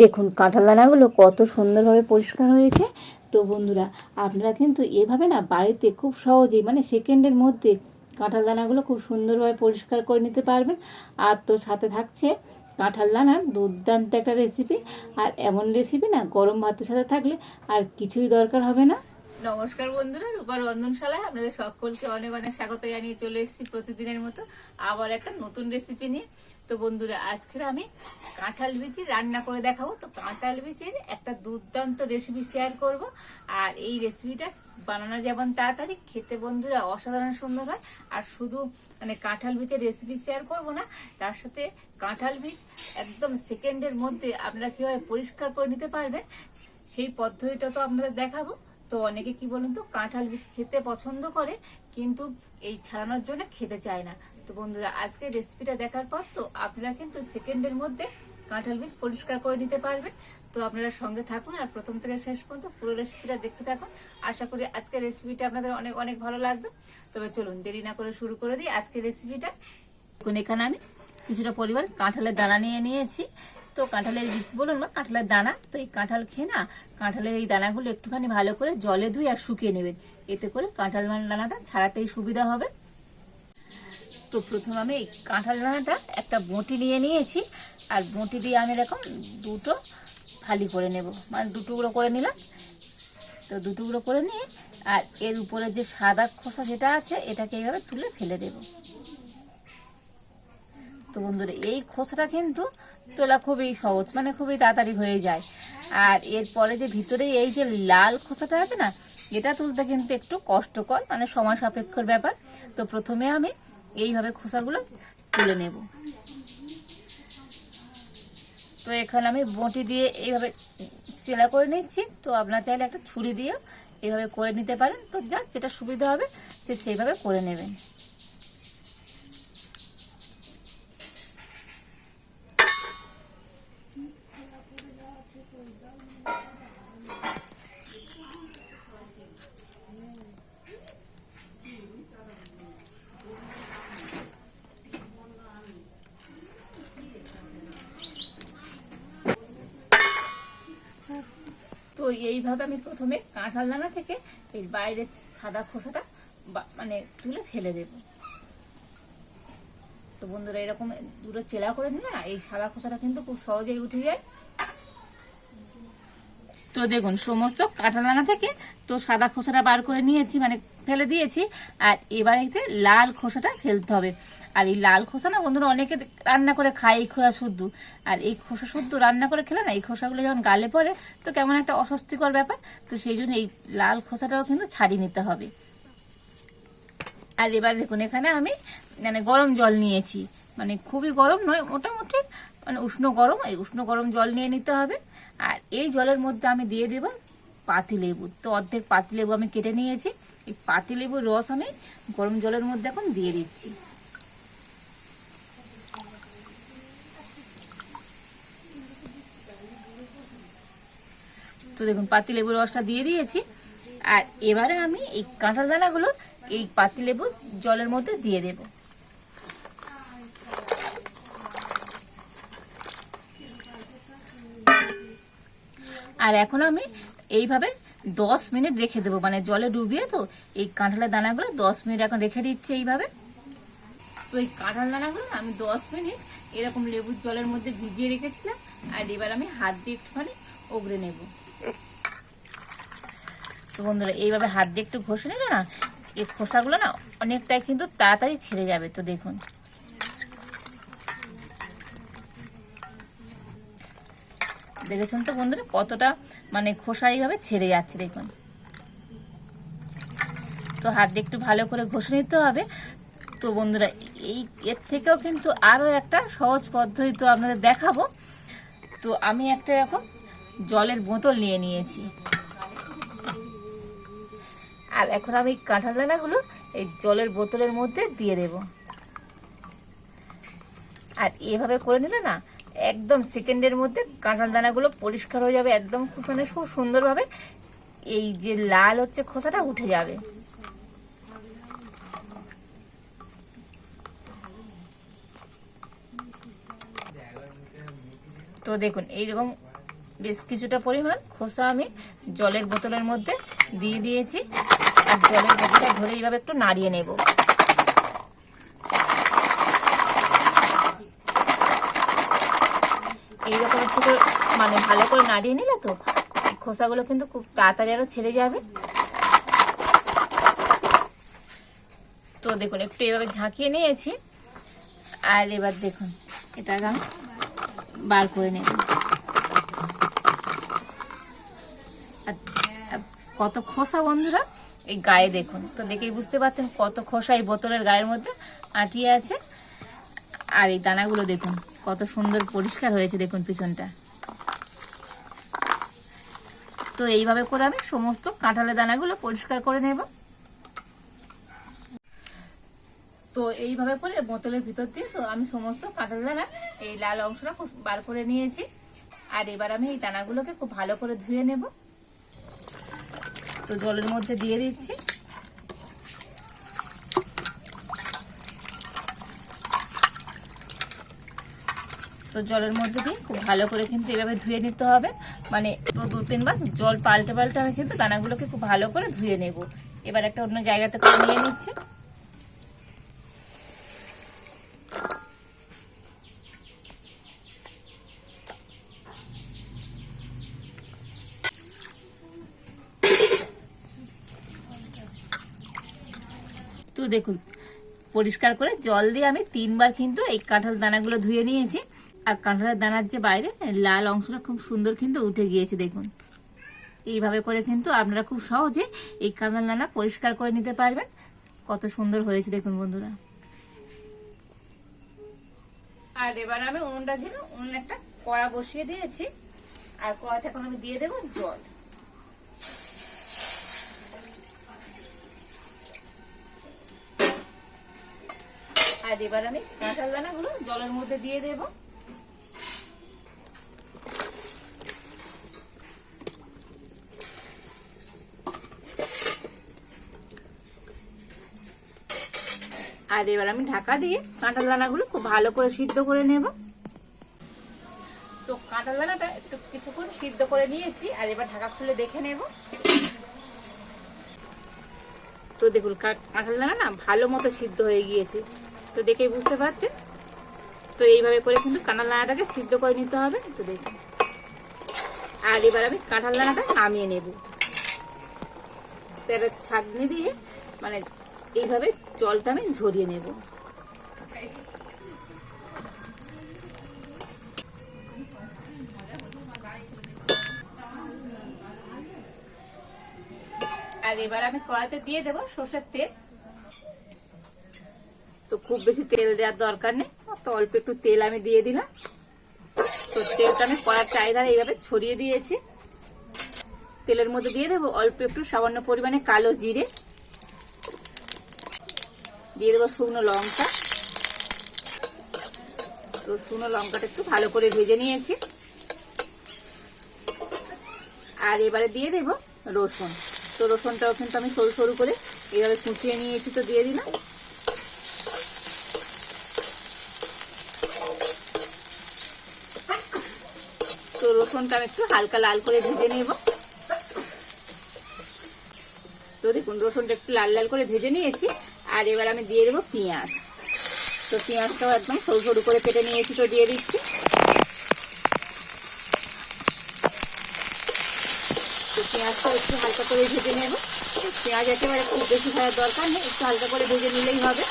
দেখুন, কাঁঠাল দানাগুলো কত সুন্দরভাবে পরিষ্কার হয়েছে। তো বন্ধুরা, আপনারা কিন্তু এভাবে না বাড়িতে খুব সহজেই মানে সেকেন্ডের মধ্যে কাঁঠাল দানাগুলো খুব সুন্দরভাবে পরিষ্কার করে নিতে পারবেন। আর তো সাথে থাকছে কাঁঠাল দানার দুর্দান্ত একটা রেসিপি আর এমন রেসিপি না গরম ভাতের সাথে থাকলে আর কিছুই দরকার হবে না। নমস্কার বন্ধুরা রূপার রন্ধনশালায় আপনাদের সকলকে অনেক অনেক স্বাগত জানিয়ে চলে এসেছি প্রতিদিনের মতো আবার একটা নতুন রেসিপি নিয়ে। তো বন্ধুরা, আজকের আমি কাঁঠাল বিচি রান্না করে দেখাবো। তো কাঁঠাল বিচির একটা দুর্দান্ত রেসিপি শেয়ার করব। আর এই রেসিপিটা বানানো যেমন তাড়াতাড়ি, খেতে বন্ধুরা অসাধারণ সুন্দর হয়। আর শুধু মানে কাঁঠাল বীজের রেসিপি শেয়ার করব না, তার সাথে কাঁঠাল বীজ একদম সেকেন্ডের মধ্যে আপনারা কীভাবে পরিষ্কার করে নিতে পারবেন, সেই পদ্ধতিটা তো আপনাদের দেখাবো। তো অনেকে কি বলুন তো, কাঁঠাল বীজ খেতে পছন্দ করে, কিন্তু এই ছাড়ানোর জন্য খেতে চায় না। তো বন্ধুরা, আজকে রেসিপিটা দেখার পর তো আপনারা কিন্তু সেকেন্ডের মধ্যে কাঁঠাল বীজ পরিষ্কার করে নিতে পারবেন। তো আপনারা সঙ্গে থাকুন আর প্রথম থেকে শেষ পর্যন্ত পুরো রেসিপিটা দেখতে থাকুন। আশা করি আজকের রেসিপিটা আপনাদের অনেক অনেক ভালো লাগবে। তবে চলুন, দেরি না করে শুরু করে দিই আজকের রেসিপিটা এখানে আমি কিছুটা পরিমাণ কাঁঠালের দানা নিয়ে নিয়েছি। তো কাঁঠালের বীজ বলুন বা কাঁঠালের দানা। তো এই কাঁঠাল খেয়ে না, কাঁঠালের এই দানাগুলো একটুখানি ভালো করে জলে ধুয়ে আর শুকিয়ে নেবেন। এতে করে কাঁঠাল দানাটা ছাড়াতেই সুবিধা হবে। তো প্রথম আমি এই কাঁঠাল দানাটা একটা বঁটি নিয়ে নিয়েছি। আর বঁটি দিয়ে আমি এরকম দুটো ফালি করে নেব। মানে দু টুকরো করে নিলাম। তো দু টুকরো করে নিয়ে আর এর উপরে যে সাদা খোসা যেটা আছে, এটাকে এইভাবে তুলে ফেলে দেব। তো বন্ধুরা, এই খোসাটা কিন্তু তোলা খুবই সহজ মানে খুবই তাড়াতাড়ি হয়ে যায়। আর এরপরে যে ভিতরে এই যে লাল খোসাটা আছে না, এটা তুলতে কিন্তু একটু কষ্টকর মানে সময় সাপেক্ষর ব্যাপার। তো প্রথমে আমি এইভাবে খোসাগুলো তুলে নেব। তো এখানে আমি বঁটি দিয়ে এইভাবে চেলা করে নিচ্ছি। তো আপনার চাইলে একটা ছুরি দিয়ে এইভাবে করে নিতে পারেন। তো যাক যেটা সুবিধা হবে, সে সেইভাবে করে নেবেন এইভাবে আমি প্রথমে কাঁঠাল দানা থেকে এই বাইরের সাদা খোসাটা মানে তুলে ফেলে দেব। তো বন্ধুরা, এরকম দুটো চেলা করে নিলে এই সাদা খোসাটা কিন্তু খুব সহজেই উঠে যায়। তো দেখুন, সমস্ত কাঁঠাল দানা থেকে তো সাদা খোসাটা বার করে নিয়েছি মানে ফেলে দিয়েছি, আর এবার এতে লাল খোসাটা ফেলতে হবে। আর এই লাল খোসা না বন্ধুরা অনেকে রান্না করে খায় এই খোসা শুদ্ধ। আর এই খোসা শুদ্ধ রান্না করে খেলে না এই খোসাগুলো যখন গালে পড়ে, তো কেমন একটা অস্বস্তিকর ব্যাপার। তো সেই জন্য এই লাল খোসাটাও কিন্তু ছাড়িয়ে নিতে হবে। আর এবার দেখুন, এখানে আমি মানে গরম জল নিয়েছি। মানে খুবই গরম নয়, মোটামুটি মানে উষ্ণ গরম। এই উষ্ণ গরম জল নিয়ে নিতে হবে। আর এই জলের মধ্যে আমি দিয়ে দেব পাতিলেবু তো অর্ধেক পাতিলেবু আমি কেটে নিয়েছি। এই পাতিলেবুর রস আমি গরম জলের মধ্যে এখন দিয়ে দিচ্ছি। তো দেখুন পাতিলেবুর রসটা দিয়ে দিয়েছি। আর এবারে আমি এই কাঁঠাল দানাগুলো এই পাতিলেবুর জলের মধ্যে দিয়ে দেব। আর এখন আমি এইভাবে দশ মিনিট রেখে দেবো। মানে জলে ডুবিয়ে তো এই কাঁঠালের দানাগুলো দশ মিনিট এখন রেখে দিচ্ছি এইভাবে। তো এই কাঁঠাল দানাগুলো আমি দশ মিনিট এরকম লেবুর জলের মধ্যে ভিজিয়ে রেখেছিলাম। আর এবার আমি হাত দিয়ে একটুখানি ওগড়ে নেব। তো বন্ধুরা, এইভাবে হাত দিয়ে একটু ঘষে নিলে না, এই খোসাগুলো না অনেকটাই কিন্তু তাড়াতাড়ি ছেড়ে যাবে, তো দেখুন। দেখেছেন তো বন্ধুরা, কতটা মানে খোসা এইভাবে ছেড়ে যাচ্ছে, দেখুন। তো হাত দিয়ে একটু ভালো করে ঘষে নিতে হবে। তো বন্ধুরা, এই এর থেকেও কিন্তু আরও একটা সহজ পদ্ধতি তো আপনাদের দেখাবো। তো আমি একটা এরকম জলের বোতল নিয়ে নিয়েছি। আর এখন আমি কাঁঠাল দানাগুলো এই জলের বোতলের মধ্যে দিয়ে দেব। আর এভাবে করে নিলে না একদম সেকেন্ডের মধ্যে কাঁঠাল দানাগুলো পরিষ্কার হয়ে যাবে একদম খুব মানে খুব সুন্দরভাবে। এই যে লাল হচ্ছে খোসাটা উঠে যাবে। তো দেখুন, এইরকম বেশ কিছুটা পরিমাণ খোসা আমি জলের বোতলের মধ্যে দিয়ে দিয়েছি। আর জলের বোতলটা ধরে এইভাবে একটু নাড়িয়ে নেব। এইরকম একটু মানে ভালো করে নাড়িয়ে নিলে তো খোসাগুলো কিন্তু খুব তাড়াতাড়ি আরও ছেড়ে যাবে। তো দেখুন, একটু এভাবে ঝাঁকিয়ে নিয়েছি। আর এবার দেখুন এটা আমি বার করে নেব। কত খোসা বন্ধুরা? এই গায়ে দেখুন। তো দেখেই বুঝতে পারতেন কত খোসা এই বোতলের গায়ের মধ্যে আটিয়ে আছে। আর এই দানাগুলো দেখুন, কত সুন্দর পরিষ্কার হয়েছে দেখুন পিছনটা। তো এইভাবে করে আমি সমস্ত কাঁঠালের দানাগুলো পরিষ্কার করে নেব। তো এইভাবে করে বোতলের ভিতর দিয়ে তো আমি সমস্ত কাঁঠাল দানা এই লাল অংশটা খুব বার করে নিয়েছি। আর এবার আমি এই দানাগুলোকে খুব ভালো করে ধুয়ে নেব। তো জলের মধ্যে দিয়ে দিচ্ছি। তো জলের মধ্যে দিয়ে খুব ভালো করে কিন্তু এভাবে ধুয়ে নিতে হবে। মানে তো দু তিনবার জল পাল্টে পাল্টে আমি কিন্তু দানাগুলোকে খুব ভালো করে ধুয়ে নেব। এবার একটা অন্য জায়গাতে করে নিয়ে নিচ্ছি। দেখুন, পরিষ্কার করে জল দিয়ে আমি তিনবার কিন্তু এই কাঁঠাল দানাগুলো ধুয়ে নিয়েছি। আর কাঁঠালের দানার যে বাইরে, লাল অংশটা খুব সুন্দর কিন্তু উঠে গিয়েছে, দেখুন। এইভাবে করে কিন্তু আপনারা খুব সহজে এই কাঁঠাল দানা পরিষ্কার করে নিতে পারবেন। কত সুন্দর হয়েছে, দেখুন বন্ধুরা। আর এবার আমি উনুনটা ছিল, উনুন একটা কড়া বসিয়ে দিয়েছি। আর কড়াতে এখন আমি দিয়ে দেবো জল। আর এবার আমি কাঁঠাল দানাগুলো জলের মধ্যে দিয়ে দেব। আর এবার আমি ঢাকা দিয়ে কাঁঠাল দানাগুলো খুব ভালো করে সিদ্ধ করে নেব। তো কাঁঠাল দানাটা একটু কিছুক্ষণ সিদ্ধ করে নিয়েছি, আর এবার ঢাকা খুলে দেখে নেব। তো দেখুন কাঁঠাল দানা না ভালো মতো সিদ্ধ হয়ে গিয়েছে। তো দেখেই বুঝতে পারছেন? তো এইভাবে করে কিন্তু কাঁঠাল দানাটাকে সিদ্ধ করে নিতে হবে, তো দেখুন। আর এবার আমি কাঁঠাল দানাটা নামিয়ে নেব। তো একটা ছাঁকনি দিয়ে মানে এইভাবে জলটা আমি ঝরিয়ে নেব। আর এবার আমি কড়াইতে দিয়ে দেবো সর্ষের তেল। তো খুব বেশি তেল দেওয়ার দরকার নেই। তো অল্প একটু তেল আমি দিয়ে দিলাম। তো তেলটা আমি কড়ার চাহিদা এইভাবে ছড়িয়ে দিয়েছি। তেলের মধ্যে দিয়ে দেবো অল্প একটু সামান্য পরিমাণে কালো জিরে। দিয়ে দেবো শুকনো লঙ্কা। তো শুকনো লঙ্কাটা একটু ভালো করে ভেজে নিয়েছি। আর এবারে দিয়ে দেবো রসুন। তো রসুনটাও কিন্তু আমি সরু সরু করে এইভাবে কুচিয়ে নিয়েছি তো দিয়ে দিলাম। তো রসুনটা আমি একটু হালকা লাল করে ভেজে নেব। তো দেখুন, রসুনটা একটু লাল লাল করে ভেজে নিয়েছি। আর এবার আমি দিয়ে দেবো পেঁয়াজ। তো পেঁয়াজটাও একদম সরু সরু করে কেটে নিয়েছি তো দিয়ে দিচ্ছি। তো পেঁয়াজটা একটু হালকা করে ভেজে নেব। পেঁয়াজ একেবারে খুব বেশি ভাজার দরকার নেই, একটু হালকা করে ভেজে নিলেই হবে।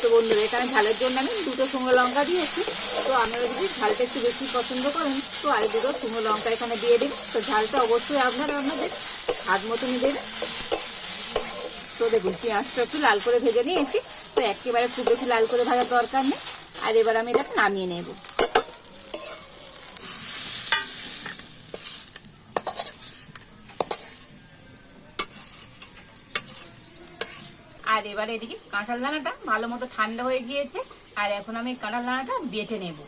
তো বন্ধুরা এখানে ঝালের জন্য আমি দুটো শুকনো লঙ্কা দিয়েছি। তো আপনারা যদি ঝালটা একটু বেশি পছন্দ করেন, তো আর দুটো শুকনো লঙ্কা এখানে দিয়ে দিন। তো ঝালটা অবশ্যই আপনারা আপনাদের হাত মতনই দেবেন তো দেখুন, পেঁয়াজটা একটু লাল করে ভেজে নিয়েছি। তো একেবারে খুব বেশি লাল করে ভাজার দরকার নেই। আর এবার আমি এটা নামিয়ে নেব। আর এবারে এদিকে কাঁঠাল দানাটা ভালো মতো ঠান্ডা হয়ে গিয়েছে, আর এখন আমি কাঁঠাল দানাটা বেটে নেব।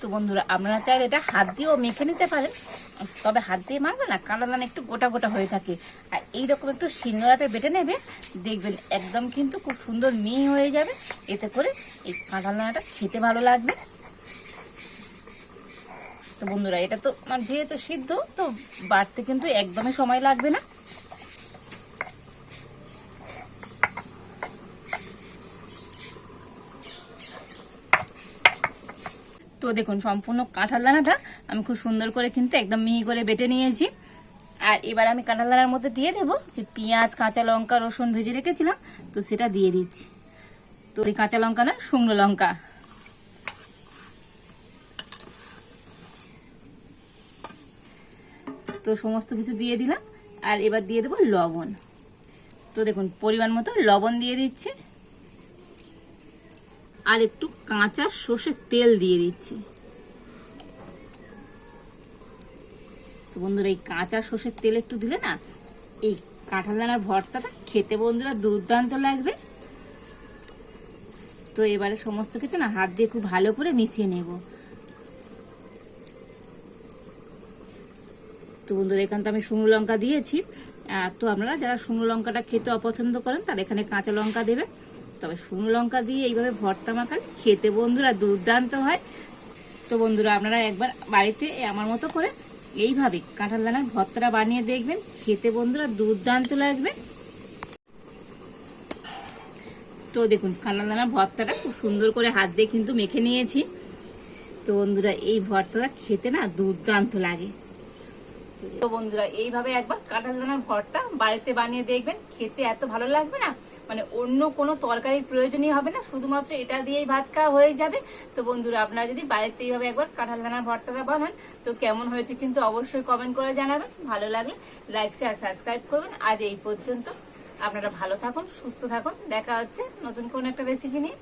তো বন্ধুরা, আপনারা চাইলে এটা হাত দিয়েও মেখে নিতে পারেন, তবে হাত দিয়ে মারবে না কাঁঠাল দানা একটু গোটা গোটা হয়ে থাকে। আর এইরকম একটু শিলনোড়াতে বেটে নেবে, দেখবেন একদম কিন্তু খুব সুন্দর মিহি হয়ে যাবে, এতে করে এই কাঁঠাল দানাটা খেতে ভালো লাগবে। তো বন্ধুরা এটা তো মানে যেহেতু সিদ্ধ তো। বাড়তে কিন্তু একদমই সময় লাগবে না। তো দেখুন সম্পূর্ণ কাঁঠাল দানাটা আমি খুব সুন্দর করে কিন্তু একদম মিহি করে বেটে নিয়েছি। আর এবার আমি কাঁঠাল দানার মধ্যে দিয়ে দেবো যে পেঁয়াজ কাঁচা লঙ্কা রসুন ভেজে রেখেছিলাম তো সেটা দিয়ে দিচ্ছি। তো এই কাঁচা লঙ্কা না শুকনো লঙ্কা। তো সমস্ত কিছু দিয়ে দিলাম। আর এবার দিয়ে দেবো লবণ। তো দেখুন, পরিমাণ মতো লবণ দিয়ে দিচ্ছি। আর একটু কাঁচা সর্ষের তেল দিয়ে দিচ্ছি। তো বন্ধুরা, এই কাঁচা সর্ষের তেল একটু দিলে না, এই কাঁঠাল দানার ভর্তাটা খেতে বন্ধুরা দুর্দান্ত লাগবে। তো এবারে সমস্ত কিছু না হাত দিয়ে খুব ভালো করে মিশিয়ে নেব। তো বন্ধুরা এখানে তো আমি শুকনো লঙ্কা দিয়েছি। তো আপনারা যারা শুকনো লঙ্কাটা খেতে অপছন্দ করেন, তারা এখানে কাঁচা লঙ্কা দেবেন। তবে শুকনো লঙ্কা দিয়ে এইভাবে ভর্তা মাখান, খেতে বন্ধুরা দুর্দান্ত হয়। তো বন্ধুরা, আপনারা একবার বাড়িতে আমার মতো করে এইভাবে কাঁঠাল দানার ভর্তাটা বানিয়ে দেখবেন। খেতে বন্ধুরা দুর্দান্ত লাগবে। তো দেখুন, কাঁঠাল দানার ভর্তাটা খুব সুন্দর করে হাত দিয়ে কিন্তু মেখে নিয়েছি। তো বন্ধুরা, এই ভর্তাটা খেতে না দুর্দান্ত লাগে। তো বন্ধুরা, এইভাবে একবার কাঁঠাল দানার ভর্তা বাড়িতে বানিয়ে দেখবেন। খেতে এত ভালো লাগবে না। মানে অন্য কোনো তরকারির প্রয়োজনই হবে না। শুধুমাত্র এটা দিয়েই ভাত খাওয়া হয়ে যাবে। তো বন্ধুরা, আপনারা যদি বাড়িতে এইভাবে একবার কাঁঠাল দানার ভর্তাটা বানান, তো কেমন হয়েছে কিন্তু অবশ্যই কমেন্ট করে জানাবেন। ভালো লাগলে লাইক শেয়ার সাবস্ক্রাইব করবেন। আজ এই পর্যন্ত আপনারা ভালো থাকুন, সুস্থ থাকুন। দেখা হচ্ছে নতুন কোনো একটা রেসিপি নিয়ে।